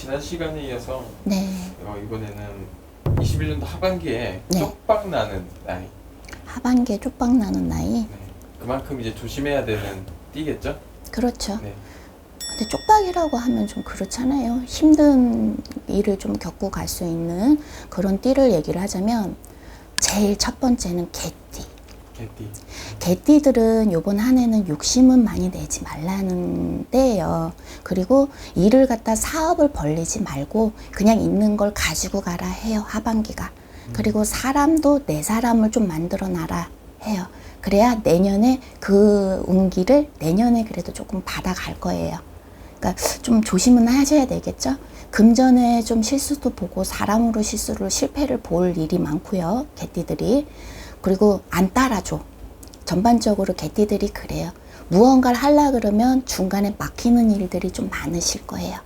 지난 시간에 이어서 네. 어, 이번에는 21년도 하반기에 네. 쪽박 나는 나이. 하반기에 쪽박 나는 나이. 네. 그만큼 이제 조심해야 되는 띠겠죠? 그렇죠. 네. 근데 쪽박이라고 하면 좀 그렇잖아요. 힘든 일을 좀 겪고 갈 수 있는 그런 띠를 얘기를 하자면 제일 첫 번째는 개띠. 개띠. 개띠들은 요번 한 해는 욕심은 많이 내지 말라는 때예요. 그리고 일을 갖다 사업을 벌리지 말고 그냥 있는 걸 가지고 가라 해요. 하반기가. 그리고 사람도 내 사람을 좀 만들어 놔라 해요. 그래야 내년에 그 운기를 내년에 그래도 조금 받아갈 거예요. 그러니까 좀 조심은 하셔야 되겠죠. 금전에 좀 실수도 보고 사람으로 실수를 실패를 볼 일이 많고요. 개띠들이 그리고 안 따라줘. 전반적으로 개띠들이 그래요. 무언가를 하려 그러면 중간에 막히는 일들이 좀 많으실 거예요.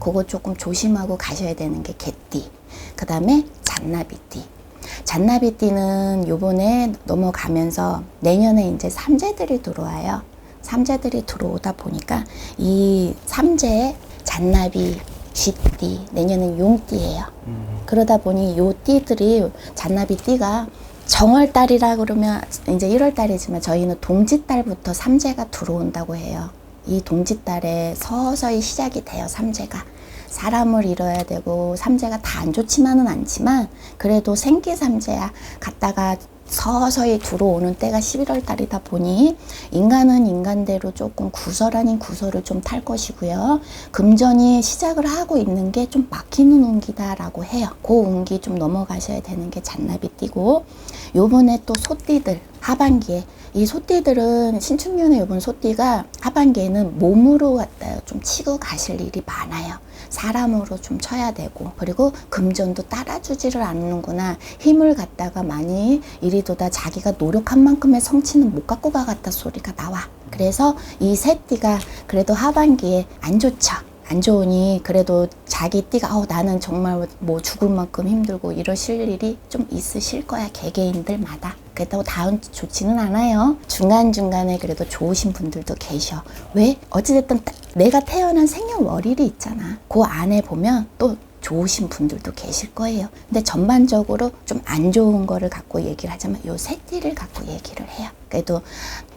그거 조금 조심하고 가셔야 되는 게 개띠. 그 다음에 잔나비띠. 잔나비띠는 요번에 넘어가면서 내년에 이제 삼재들이 들어와요. 삼재들이 들어오다 보니까 이 삼재, 잔나비, 쥐띠, 내년은 용띠예요. 음. 그러다 보니 요 띠들이 잔나비 띠가 정월달이라 그러면 이제 1월달이지만 저희는 동짓달부터 삼재가 들어온다고 해요. 이 동짓달에 서서히 시작이 돼요, 삼재가. 사람을 잃어야 되고 삼재가 다 안 좋지만은 않지만 그래도 생기 삼재야 갔다가 서서히 들어오는 때가 11월 달이다 보니 인간은 인간대로 조금 구설 아닌 구설을 좀 탈 것이고요. 금전이 시작을 하고 있는 게 좀 막히는 운기다라고 해요. 그 운기 좀 넘어가셔야 되는 게 잔나비 띠고 요번에 또 소띠들 하반기에. 이 소띠들은 신축년에 요번 소띠가 하반기에는 몸으로 갖다 좀 치고 가실 일이 많아요. 사람으로 좀 쳐야 되고. 그리고 금전도 따라주지를 않는구나. 힘을 갖다가 많이 이리도다 자기가 노력한 만큼의 성취는 못 갖고 가겠다 소리가 나와. 그래서 이세 띠가 그래도 하반기에 안 좋죠 안 좋으니 그래도 자기 띠가 어, 나는 정말 뭐 죽을 만큼 힘들고 이러실 일이 좀 있으실 거야 개개인들마다. 그렇다고 다운 좋지는 않아요. 중간중간에 그래도 좋으신 분들도 계셔. 왜? 어찌됐든 딱 내가 태어난 생년월일이 있잖아. 그 안에 보면 또 좋으신 분들도 계실 거예요 근데 전반적으로 좀 안 좋은 거를 갖고 얘기를 하자면 요 세 띠를 갖고 얘기를 해요 그래도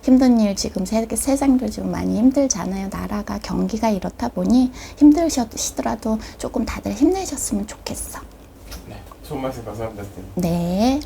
힘든 일 지금 세, 세상도 지금 많이 힘들잖아요. 나라가 경기가 이렇다 보니 힘드시더라도 조금 다들 힘내셨으면 좋겠어. 네. 좋은 말씀 감사합니다. 네.